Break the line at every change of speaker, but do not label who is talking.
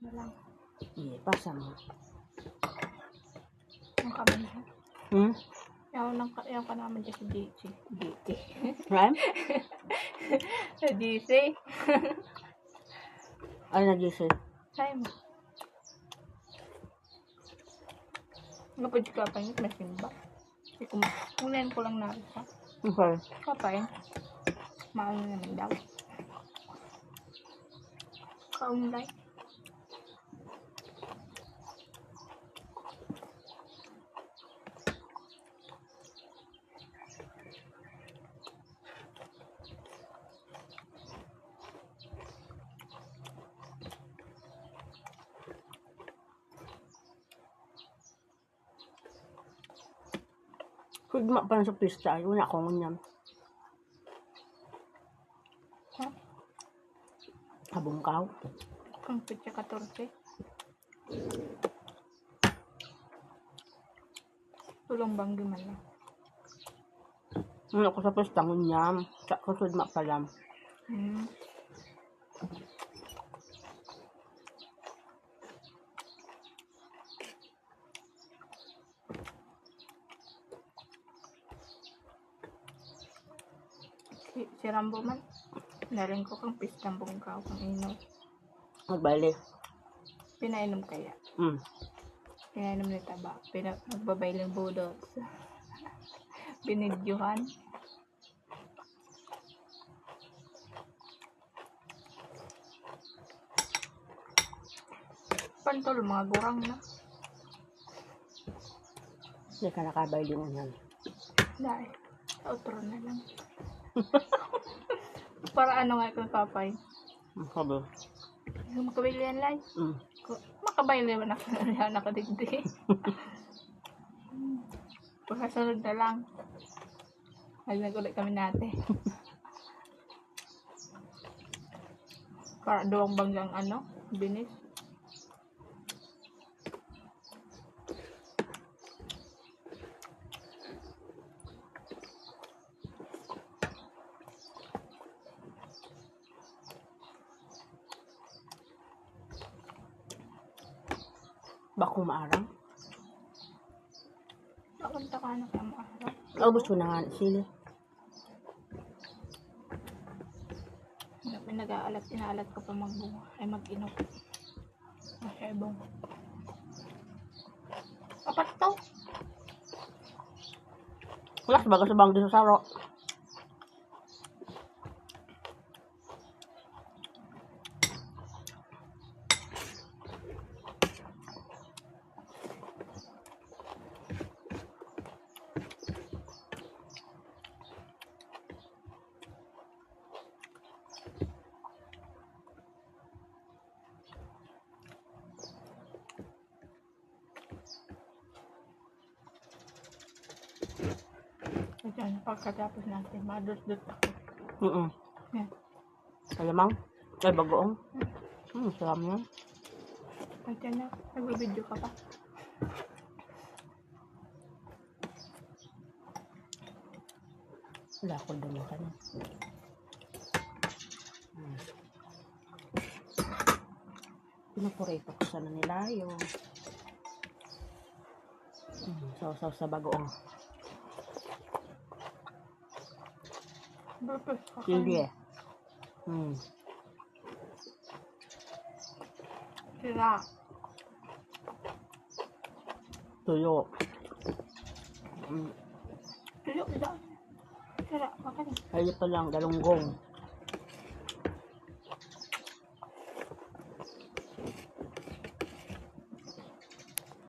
Na lang.
Iya, pasa mo.
Ang kami na.
Hmm?
Yaw, nang, yaw ka naman dyan sa GC. GC.
Right?
sa GC.
Ay, nag-isip.
Say mo. Kapag ka pa yun, may simba. Kunin ko lang narin sa
Okay.
kapay, maano naman daw. Kaunlay.
Higma pa sa pista. Ay, wala akong unyam.
Ha?
Kabungkaw.
Kung pitsa 14. Tulong banggi man lang.
Ano ko sa pista unyam. Sa kusudma pa lang.
Hmm. Si, si Rambo man, narin ko kang pistang bungkaw kang inom.
Magbalik.
Pinainom kaya.
Hmm.
Pinainom ni Taba. Pina, magbabailing budot. Binidyuhan. Pantol, mga gurang na.
Hindi ka nakabay din unyam.
Dahil, outro na lang. Para ano nga kung papay. Makabili yan lang. Makabili mo na kaya nakadigdi. Pagkasunod na lang. Halag ulit kami natin. Para doang banggang ano, binis.
Bako maarang.
Pakunta ka na kaya maarap.
Naubos ko na nga sili.
May nag-aalat, inaalat ka pa magbunga. Ay mag-inog. Masyebong. Apat to.
Wala sa baga sa bang
Diyan, pagkatapos natin, madot-dot ako.
Mm
Yan.
Alamang. Ay, bagoong. Hmm, sarap yan.
Ay, dyan na. Nagbibideo ka pa.
Wala ko dumi ka na. Hmm. Pinapurito ko sana nila yung hmm, sausaw sa bagoong. Eh. Hmm.
Sira.
Tuyo. Hmm.
Tuyo, sira. Sira. Makaling.
Ayun pa lang, galunggong.